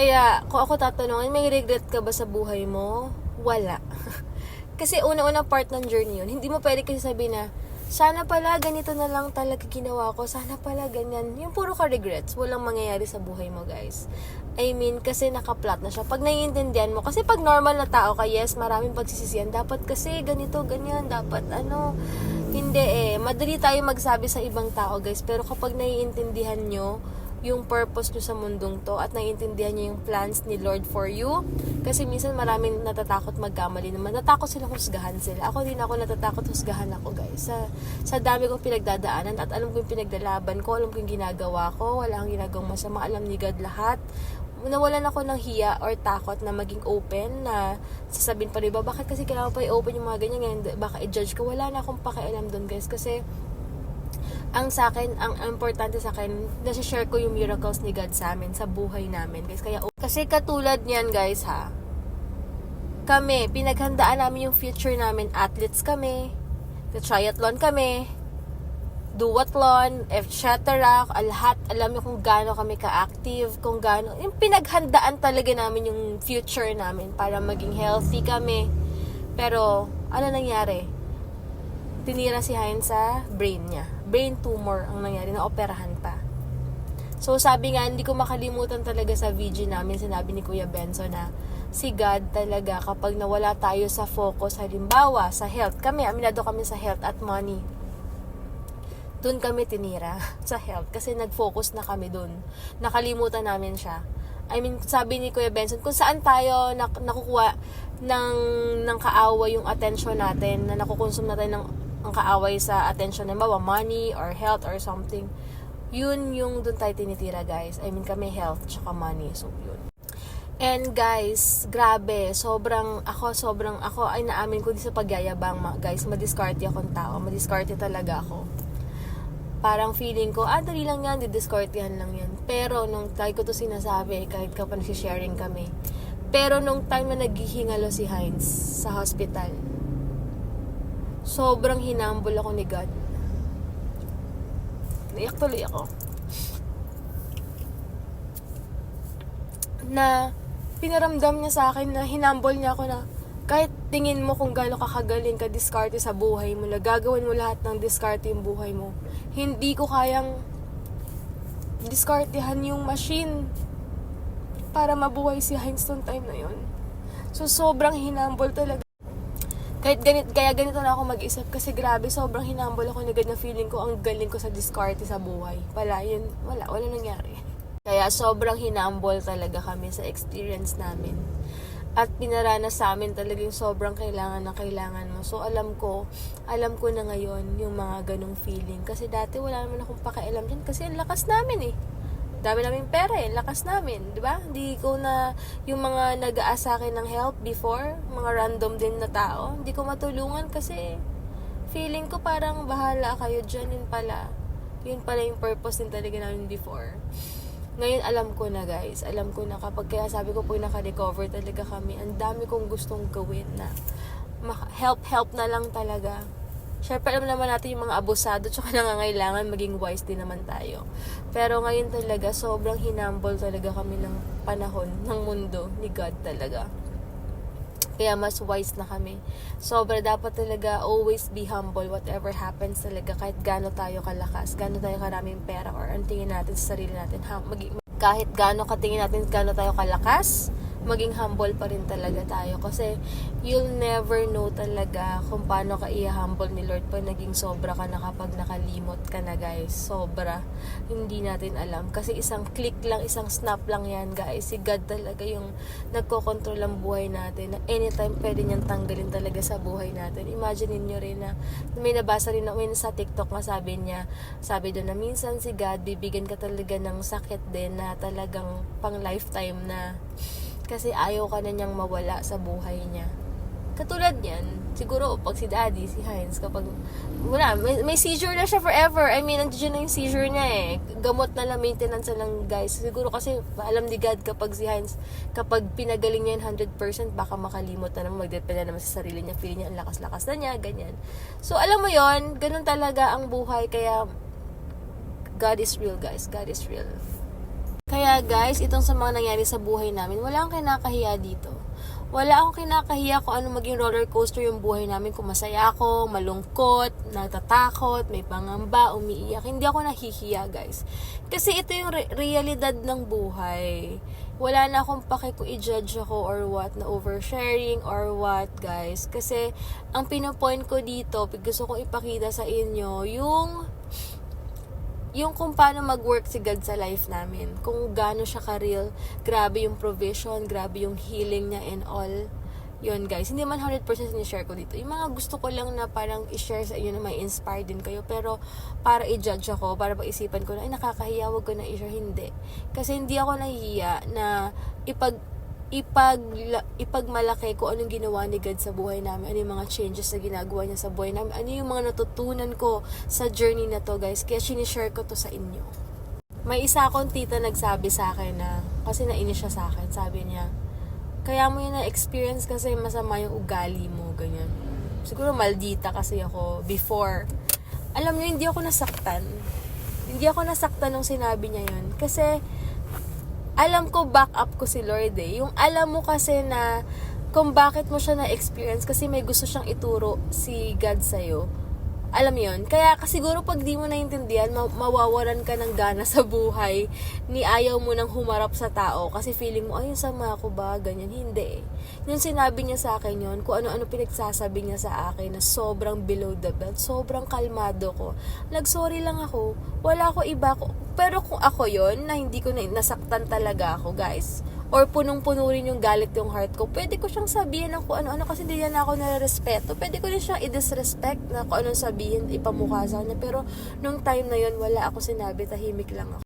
Kaya, kung ako tatanungin, may regret ka ba sa buhay mo? Wala. kasi una-una part ng journey yun. Hindi mo pwede kasi sabihin na, sana pala ganito na lang talaga ginawa ko. Sana pala ganyan. Yung puro ka regrets. Walang mangyayari sa buhay mo, guys. I mean, kasi naka-plot na siya. Pag naiintindihan mo, kasi pag normal na tao ka, yes, maraming pagsisisiyan. Dapat kasi ganito, ganyan. Dapat ano, hindi eh. Madali tayo magsabi sa ibang tao, guys. Pero kapag naiintindihan nyo, yung purpose nyo sa mundong to at naiintindihan nyo yung plans ni Lord for you. Kasi minsan maraming natatakot magkamali naman. Natakot sila husgahan sila. Ako din ako natatakot husgahan ako guys. Sa, sa dami kong pinagdadaanan at alam ko yung pinagdalaban ko, alam ko yung ginagawa ko, wala akong ginagawang masama, alam ni God lahat. Nawalan ako ng hiya or takot na maging open na sasabihin pa rin ba, bakit kasi kailangan pa i-open yung mga ganyan, ganyan baka i-judge ko. Wala na akong pakialam doon guys kasi ang sa akin, ang, importante sa akin, nasi-share ko yung miracles ni God sa amin, sa buhay namin, guys. Kaya, kasi katulad niyan, guys, ha, kami, pinaghandaan namin yung future namin, athletes kami, the triathlon kami, duathlon, etc. Lahat, alam niyo kung gaano kami ka-active, kung gaano, yung pinaghandaan talaga namin yung future namin para maging healthy kami. Pero, ano nangyari? tinira si Heinz sa brain niya. Brain tumor ang nangyari, na operahan pa. So sabi nga, hindi ko makalimutan talaga sa VG namin, sinabi ni Kuya Benzo na si God talaga kapag nawala tayo sa focus, halimbawa sa health, kami, aminado kami sa health at money. Doon kami tinira sa health kasi nag-focus na kami doon. Nakalimutan namin siya. I mean, sabi ni Kuya Benson, kung saan tayo nak- nakukuha ng, ng kaaway yung attention natin, na nakukonsume natin ng ang kaaway sa attention, halimbawa money or health or something, yun yung doon tayo tinitira guys. I mean kami health tsaka money. So yun. And guys, grabe, sobrang ako, sobrang ako ay naamin ko di sa pagyayabang guys, madiskarte akong tao, madiskarte talaga ako. Parang feeling ko, ah, dali lang yan, didiskartehan lang yan. Pero nung tayo ko to sinasabi, kahit kapag sharing kami, pero nung time na naghihingalo si Heinz sa hospital, sobrang hinambol ako ni God. Naiyak tuloy ako. Na pinaramdam niya sa akin na hinambol niya ako na kahit tingin mo kung gaano kakagaling ka diskarte sa buhay mo, na gagawin mo lahat ng diskarte yung buhay mo, hindi ko kayang diskartehan yung machine para mabuhay si Heinz time na yon. So, sobrang hinambol talaga. Kahit ganit, kaya ganito na ako mag-isip kasi grabe, sobrang hinambol ako na na feeling ko ang galing ko sa diskarte sa buhay. Pala, yun, wala, wala nangyari. Kaya sobrang hinambol talaga kami sa experience namin. At pinaranas sa amin talaga yung sobrang kailangan na kailangan mo. So alam ko, alam ko na ngayon yung mga ganong feeling. Kasi dati wala naman akong pakialam dyan kasi ang lakas namin eh dami namin pera eh, lakas namin, di ba? Hindi ko na, yung mga nag sa akin ng help before, mga random din na tao, hindi ko matulungan kasi feeling ko parang bahala kayo dyan, yun pala. Yun pala yung purpose din talaga namin before. Ngayon alam ko na guys, alam ko na kapag kaya sabi ko po naka-recover talaga kami, ang dami kong gustong gawin na help-help na lang talaga. Siyempre, alam naman natin yung mga abusado tsaka nangangailangan maging wise din naman tayo. Pero ngayon talaga, sobrang hinambol talaga kami ng panahon, ng mundo, ni God talaga. Kaya mas wise na kami. Sobra dapat talaga always be humble whatever happens talaga kahit gaano tayo kalakas, gaano tayo karaming pera or ang tingin natin sa sarili natin. Ha, mag- kahit gaano katingin natin gaano tayo kalakas, maging humble pa rin talaga tayo. Kasi you'll never know talaga kung paano ka i-humble ni Lord pag naging sobra ka na kapag nakalimot ka na guys. Sobra. Hindi natin alam. Kasi isang click lang, isang snap lang yan guys. Si God talaga yung nagkocontrol ang buhay natin. Na anytime pwede niyang tanggalin talaga sa buhay natin. Imagine niyo rin na may nabasa rin ako sa TikTok nga niya, sabi doon na minsan si God bibigyan ka talaga ng sakit din na talagang pang lifetime na kasi ayaw ka na niyang mawala sa buhay niya. Katulad niyan, siguro pag si daddy, si Heinz, kapag wala, may, may seizure na siya forever. I mean, nandiyan na yung seizure niya eh. Gamot na lang, maintenance na lang guys. Siguro kasi alam ni God kapag si Heinz, kapag pinagaling niya yung 100%, baka makalimot na naman, magdepende na naman sa sarili niya. Feeling niya, ang lakas-lakas na niya, ganyan. So, alam mo yon ganun talaga ang buhay. Kaya, God is real guys. God is real. Kaya guys, itong sa mga nangyari sa buhay namin, wala akong kinakahiya dito. Wala akong kinakahiya kung ano maging roller coaster yung buhay namin. Kung masaya ako, malungkot, natatakot, may pangamba, umiiyak. Hindi ako nahihiya guys. Kasi ito yung re- realidad ng buhay. Wala na akong pake kung i-judge ako or what, na oversharing or what guys. Kasi ang pinopoint ko dito, gusto kong ipakita sa inyo, yung yung kung paano mag-work si God sa life namin. Kung gaano siya ka-real. Grabe yung provision, grabe yung healing niya and all. Yun guys, hindi man 100% ni-share ko dito. Yung mga gusto ko lang na parang i-share sa inyo na may inspire din kayo. Pero para i-judge ako, para pag-isipan ko na, ay nakakahiya, wag ko na i-share. Hindi. Kasi hindi ako nahihiya na ipag ipag ipagmalaki ko anong ginawa ni God sa buhay namin, ano yung mga changes na ginagawa niya sa buhay namin, ano yung mga natutunan ko sa journey na to guys, kaya sinishare ko to sa inyo. May isa akong tita nagsabi sa akin na, kasi nainis siya sa akin, sabi niya, kaya mo yun na-experience kasi masama yung ugali mo, ganyan. Siguro maldita kasi ako before. Alam niyo, hindi ako nasaktan. Hindi ako nasaktan nung sinabi niya yun. Kasi, alam ko back up ko si Lord eh. Yung alam mo kasi na kung bakit mo siya na-experience kasi may gusto siyang ituro si God sa'yo. Alam mo yun? Kaya kasiguro pag di mo naintindihan, ma- mawawalan ka ng gana sa buhay ni ayaw mo nang humarap sa tao kasi feeling mo, ay, sama ako ba? Ganyan. Hindi eh. Yung sinabi niya sa akin yun, kung ano-ano pinagsasabi niya sa akin na sobrang below the belt, sobrang kalmado ko. Nag-sorry lang ako. Wala ako iba ko. Pero kung ako yon na hindi ko na nasaktan talaga ako, guys, or punong-puno rin yung galit yung heart ko, pwede ko siyang sabihin ng kung ano-ano kasi hindi na ako nare-respeto. Pwede ko rin siyang i-disrespect na kung anong sabihin, ipamukha sa kanya. Pero nung time na yon wala ako sinabi, tahimik lang ako.